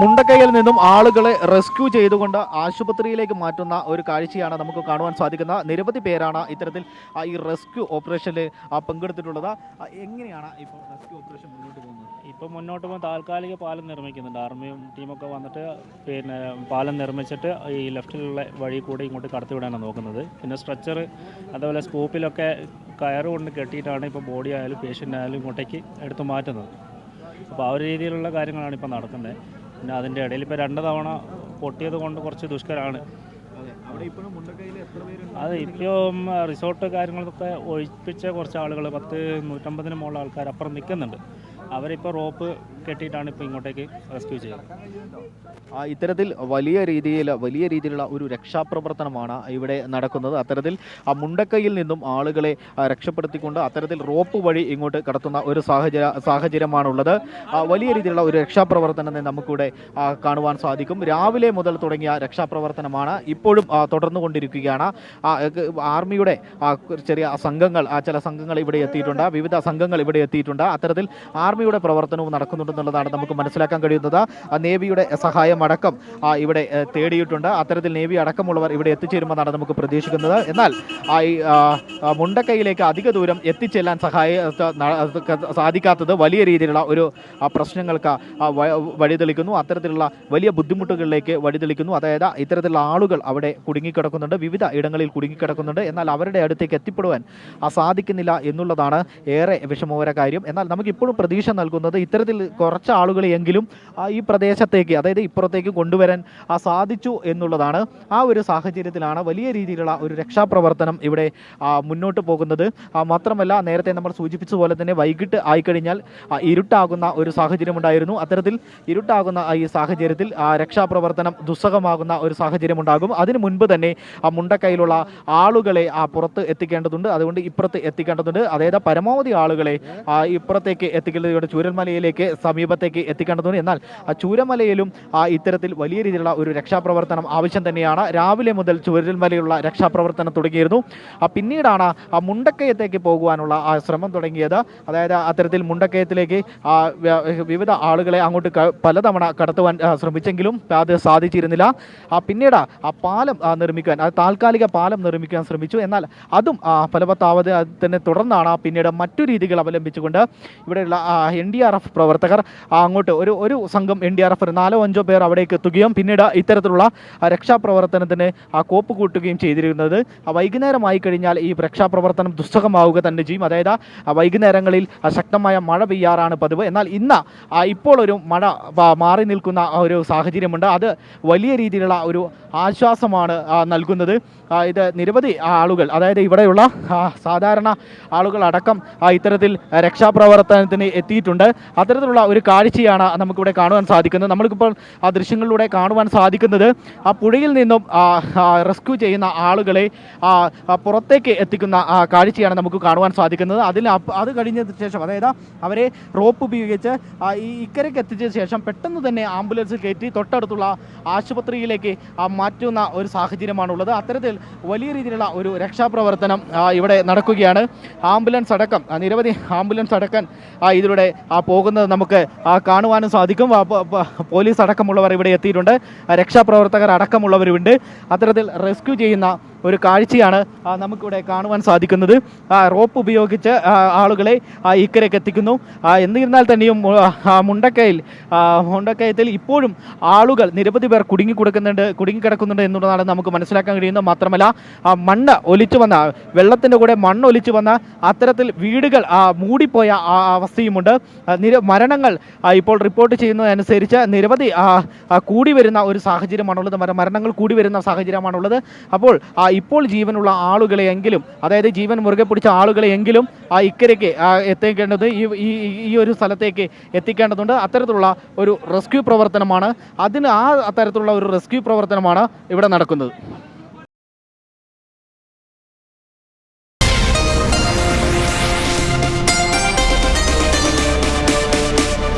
മുണ്ടക്കൈയിൽ നിന്നും ആളുകളെ റെസ്ക്യൂ ചെയ്തുകൊണ്ട് ആശുപത്രിയിലേക്ക് മാറ്റുന്ന ഒരു കാഴ്ചയാണ് നമുക്ക് കാണുവാൻ സാധിക്കുന്ന. നിരവധി പേരാണ് ഇത്തരത്തിൽ ഈ റെസ്ക്യൂ ഓപ്പറേഷനിൽ പങ്കെടുത്തിട്ടുള്ളത്. എങ്ങനെയാണ് ഇപ്പോൾ റെസ്ക്യൂ ഓപ്പറേഷൻ മുന്നോട്ട് പോകുന്നത്? ഇപ്പോൾ മുന്നോട്ട് പോകുന്ന താൽക്കാലിക പാലം നിർമ്മിക്കുന്നുണ്ട്. ആർമിയും ടീമൊക്കെ വന്നിട്ട് പിന്നെ പാലം നിർമ്മിച്ചിട്ട് ഈ ലെഫ്റ്റിലുള്ള വഴി കൂടെ ഇങ്ങോട്ട് കടത്തിവിടാനാണ് നോക്കുന്നത്. പിന്നെ സ്ട്രെച്ചർ അതേപോലെ സ്കൂപ്പിലൊക്കെ കയറ് കൊണ്ട് കെട്ടിയിട്ടാണ് ഇപ്പോൾ ബോഡി ആയാലും പേഷ്യന്റ് ആയാലും ഇങ്ങോട്ടേക്ക് എടുത്തു മാറ്റുന്നത്. അപ്പോൾ ആ ഒരു രീതിയിലുള്ള കാര്യങ്ങളാണ് ഇപ്പോൾ നടക്കുന്നത്. പിന്നെ അതിന്റെ ഇടയിൽ ഇപ്പോൾ രണ്ട് തവണ പൊട്ടിയത് കൊണ്ട് കുറച്ച് ദുഷ്കരമാണ് അത് ഇപ്പോൾ റിസോർട്ട് കാര്യങ്ങളൊക്കെ ഒഴിപ്പിച്ച കുറച്ച് ആളുകൾ പത്ത് നൂറ്റമ്പതിന് മുകളിൽ ആൾക്കാർ അപ്പുറം നിൽക്കുന്നുണ്ട്. അവരിപ്പോൾ റോപ്പ് കെട്ടിയിട്ടാണ് ഇപ്പോൾ ഇങ്ങോട്ടേക്ക് റെസ്ക്യൂ ചെയ്യുന്നത്. ആ ഇത്തരത്തിൽ വലിയ രീതിയിൽ വലിയ രീതിയിലുള്ള ഒരു രക്ഷാപ്രവർത്തനമാണ് ഇവിടെ നടക്കുന്നത്. അത്തരത്തിൽ ആ മുണ്ടക്കയിൽ നിന്നും ആളുകളെ രക്ഷപ്പെടുത്തിക്കൊണ്ട് അത്തരത്തിൽ റോപ്പ് വഴി ഇങ്ങോട്ട് കടത്തുന്ന ഒരു സാഹചര്യ സാഹചര്യമാണുള്ളത്. വലിയ രീതിയിലുള്ള ഒരു രക്ഷാപ്രവർത്തനം നമുക്കിവിടെ കാണുവാൻ സാധിക്കും. രാവിലെ മുതൽ തുടങ്ങിയ രക്ഷാപ്രവർത്തനമാണ് ഇപ്പോഴും തുടർന്നു കൊണ്ടിരിക്കുകയാണ് ആർമിയുടെ ചെറിയ സംഘങ്ങൾ ചില സംഘങ്ങൾ ഇവിടെ എത്തിയിട്ടുണ്ട്. വിവിധ സംഘങ്ങൾ ഇവിടെ എത്തിയിട്ടുണ്ട്. അത്തരത്തിൽ ആർമിയുടെ പ്രവർത്തനവും നടക്കുന്നുണ്ടെന്നുള്ളതാണ് നമുക്ക് മനസ്സിലാക്കാൻ കഴിയുന്നത്. നേവിയുടെ സഹായം അടക്കം ഇവിടെ തേടിയിട്ടുണ്ട്. അത്തരത്തിൽ നേവി അടക്കമുള്ളവർ ഇവിടെ എത്തിച്ചേരുമെന്നാണ് നമുക്ക് പ്രതീക്ഷിക്കുന്നത്. എന്നാൽ ഈ, മുണ്ടക്കൈയിലേക്ക് അധിക ദൂരം എത്തിച്ചെല്ലാൻ സഹായ സാധിക്കാത്തത് വലിയ രീതിയിലുള്ള ഒരു പ്രശ്നങ്ങൾക്ക് വഴിതെളിക്കുന്നു. അത്തരത്തിലുള്ള വലിയ ബുദ്ധിമുട്ടുകളിലേക്ക് വഴിതെളിക്കുന്നു. അതായത് ഇത്തരത്തിലുള്ള ആളുകൾ അവിടെ കുടുങ്ങിക്കിടക്കുന്നുണ്ട്. വിവിധ ഇടങ്ങളിൽ കുടുങ്ങിക്കിടക്കുന്നുണ്ട്. എന്നാൽ അവരുടെ അടുത്തേക്ക് എത്തിപ്പെടുവാൻ സാധിക്കുന്നില്ല എന്നുള്ളതാണ് ഏറെ വിഷമകര കാര്യം. എന്നാൽ നമുക്ക് ഇപ്പോഴും പ്രതീക്ഷ നൽകുന്നത് ഇത്തരത്തിൽ കുറച്ച് ആളുകളെയെങ്കിലും ഈ പ്രദേശത്തേക്ക് അതായത് ഇപ്പുറത്തേക്ക് കൊണ്ടുവരാൻ സാധിച്ചു എന്നുള്ളതാണ് ആ ഒരു സാഹചര്യത്തിലാണ് വലിയ രീതിയിലുള്ള ഒരു രക്ഷാപ്രവർത്തനം ഇവിടെ മുന്നോട്ട് പോകുന്നത്. മാത്രമല്ല നേരത്തെ നമ്മൾ സൂചിപ്പിച്ച പോലെ തന്നെ വൈകിട്ട് ആയിക്കഴിഞ്ഞാൽ ഇരുട്ടാകുന്ന ഒരു സാഹചര്യം ഉണ്ടായിരുന്നു. അത്തരത്തിൽ ഇരുട്ടാകുന്ന ഈ സാഹചര്യത്തിൽ രക്ഷാപ്രവർത്തനം ദുസ്സഹമാകുന്ന ഒരു സാഹചര്യം ഉണ്ടാകും. അതിനു മുൻപ് തന്നെ ആ മുണ്ടക്കൈയിലുള്ള ആളുകളെ ആ പുറത്ത് എത്തിക്കേണ്ടതുണ്ട്. അതുകൊണ്ട് ഇപ്പുറത്ത് എത്തിക്കേണ്ടതുണ്ട്. അതായത് പരമാവധി ആളുകളെ ഇപ്പുറത്തേക്ക് ഇപ്പുറത്തേക്ക് എത്തിക്കേണ്ടതുണ്ട് ചൂരൽമലയിലേക്ക് സമീപത്തേക്ക് എത്തിക്കേണ്ടതുണ്ട് എന്നാൽ ആ ചൂരമലയിലും ഇത്തരത്തിൽ വലിയ രീതിയിലുള്ള ഒരു രക്ഷാപ്രവർത്തനം ആവശ്യം തന്നെയാണ്. രാവിലെ മുതൽ ചൂരൽമലയുള്ള രക്ഷാപ്രവർത്തനം തുടങ്ങിയിരുന്നു. ആ പിന്നീടാണ് ആ മുണ്ടക്കയത്തേക്ക് പോകുവാനുള്ള ആ ശ്രമം തുടങ്ങിയത്. അതായത് അത്തരത്തിൽ മുണ്ടക്കയത്തിലേക്ക് വിവിധ ആളുകളെ അങ്ങോട്ട് പലതവണ കടത്തുവാൻ ശ്രമിച്ചെങ്കിലും അത് സാധിച്ചിരുന്നില്ല. ആ പിന്നീട് ആ പാലം നിർമ്മിക്കാൻ ആ താൽക്കാലിക പാലം നിർമ്മിക്കാൻ ശ്രമിച്ചു. എന്നാൽ അതും ഫലവത്താവതെ അത് തന്നെ തുടർന്നാണ് പിന്നീട് മറ്റു രീതികൾ അവലംബിച്ചുകൊണ്ട് ഇവിടെയുള്ള എൻ ഡി ആർ എഫ് പ്രവർത്തകർ അങ്ങോട്ട് ഒരു ഒരു സംഘം എൻ ഡി ആർ എഫ് നാലോ അഞ്ചോ പേർ അവിടേക്ക് എത്തുകയും പിന്നീട് ഇത്തരത്തിലുള്ള രക്ഷാപ്രവർത്തനത്തിന് ആ കോപ്പ് കൂട്ടുകയും ചെയ്തിരുന്നത്. വൈകുന്നേരമായി കഴിഞ്ഞാൽ ഈ രക്ഷാപ്രവർത്തനം ദുസ്സഹമാവുക തന്നെ ചെയ്യും. അതായത് വൈകുന്നേരങ്ങളിൽ ശക്തമായ മഴ പെയ്യാറാണ് പതിവ്. എന്നാൽ ഇന്ന് ഇപ്പോൾ ഒരു മഴ മാറി നിൽക്കുന്ന ഒരു സാഹചര്യമുണ്ട്. അത് വലിയ രീതിയിലുള്ള ഒരു ആശ്വാസമാണ് നൽകുന്നത്. ഇത് നിരവധി ആളുകൾ അതായത് ഇവിടെയുള്ള സാധാരണ ആളുകൾ അടക്കം ഇത്തരത്തിൽ രക്ഷാപ്രവർത്തനത്തിന് എത്തിയിട്ടുണ്ട് അത്തരത്തിലുള്ള ഒരു കാഴ്ചയാണ് നമുക്കിവിടെ കാണുവാൻ സാധിക്കുന്നത്. നമ്മൾക്കിപ്പോൾ ആ ദൃശ്യങ്ങളിലൂടെ കാണുവാൻ സാധിക്കുന്നത് ആ പുഴയിൽ നിന്നും റെസ്ക്യൂ ചെയ്യുന്ന ആളുകളെ പുറത്തേക്ക് എത്തിക്കുന്ന കാഴ്ചയാണ് നമുക്ക് കാണുവാൻ സാധിക്കുന്നത്. അതിൽ അത് കഴിഞ്ഞതിന് ശേഷം അതായത് അവരെ റോപ്പ് ഉപയോഗിച്ച് ഈ ഇക്കരയ്ക്ക് എത്തിച്ച ശേഷം പെട്ടെന്ന് തന്നെ ആംബുലൻസ് കയറ്റി തൊട്ടടുത്തുള്ള ആശുപത്രിയിലേക്ക് മാറ്റുന്ന ഒരു സാഹചര്യമാണുള്ളത്. അത്തരത്തിൽ വലിയ രീതിയിലുള്ള ഒരു രക്ഷാപ്രവർത്തനം ഇവിടെ നടക്കുകയാണ്. ആംബുലൻസ് അടക്കം നിരവധി ആംബുലൻസ് അടക്കം ആ, ഇതിലൂടെ ആ, പോകുന്നത് നമുക്ക് ആ, കാണുവാനും സാധിക്കും. പോലീസ് അടക്കമുള്ളവർ ഇവിടെ എത്തിയിട്ടുണ്ട്. രക്ഷാപ്രവർത്തകർ അടക്കമുള്ളവരുണ്ട്. അത്തരത്തിൽ റെസ്ക്യൂ ചെയ്യുന്ന ഒരു കാഴ്ചയാണ് നമുക്കിവിടെ കാണുവാൻ സാധിക്കുന്നത്. റോപ്പ് ഉപയോഗിച്ച് ആളുകളെ ഇക്കരയ്ക്ക് എത്തിക്കുന്നു. എന്നിരുന്നാൽ തന്നെയും മുണ്ടക്കയിൽ മുണ്ടക്കയത്തിൽ ഇപ്പോഴും ആളുകൾ നിരവധി പേർ കുടുങ്ങി കൊടുക്കുന്നുണ്ട് കുടുങ്ങിക്കിടക്കുന്നുണ്ട് എന്നുള്ളതാണ് നമുക്ക് മനസ്സിലാക്കാൻ കഴിയുന്നത്. മാത്രമല്ല മണ്ണ് ഒലിച്ചു വന്ന വെള്ളത്തിന്റെ കൂടെ മണ്ണ് ഒലിച്ചു വന്ന അത്തരത്തിൽ വീടുകൾ മൂടിപ്പോയ അവസ്ഥയുമുണ്ട്. നിര മരണങ്ങൾ ഇപ്പോൾ റിപ്പോർട്ട് ചെയ്യുന്നതനുസരിച്ച് നിരവധി കൂടി വരുന്ന ഒരു സാഹചര്യമാണുള്ളത്. മര- മരണങ്ങൾ കൂടി വരുന്ന സാഹചര്യമാണുള്ളത്. അപ്പോൾ ഇപ്പോൾ ജീവനുള്ള ആളുകളെയെങ്കിലും അതായത് ജീവൻ മുറുകെ പിടിച്ച ആളുകളെയെങ്കിലും ആ ഇക്കരയ്ക്ക് എത്തിക്കേണ്ടത് ഈ ഈ ഒരു സ്ഥലത്തേക്ക് എത്തിക്കേണ്ടതുണ്ട്. അത്തരത്തിലുള്ള ഒരു റെസ്ക്യൂ പ്രവർത്തനമാണ്. അതിന് ആ തരത്തിലുള്ള ഒരു റെസ്ക്യൂ പ്രവർത്തനമാണ് ഇവിടെ നടക്കുന്നത്.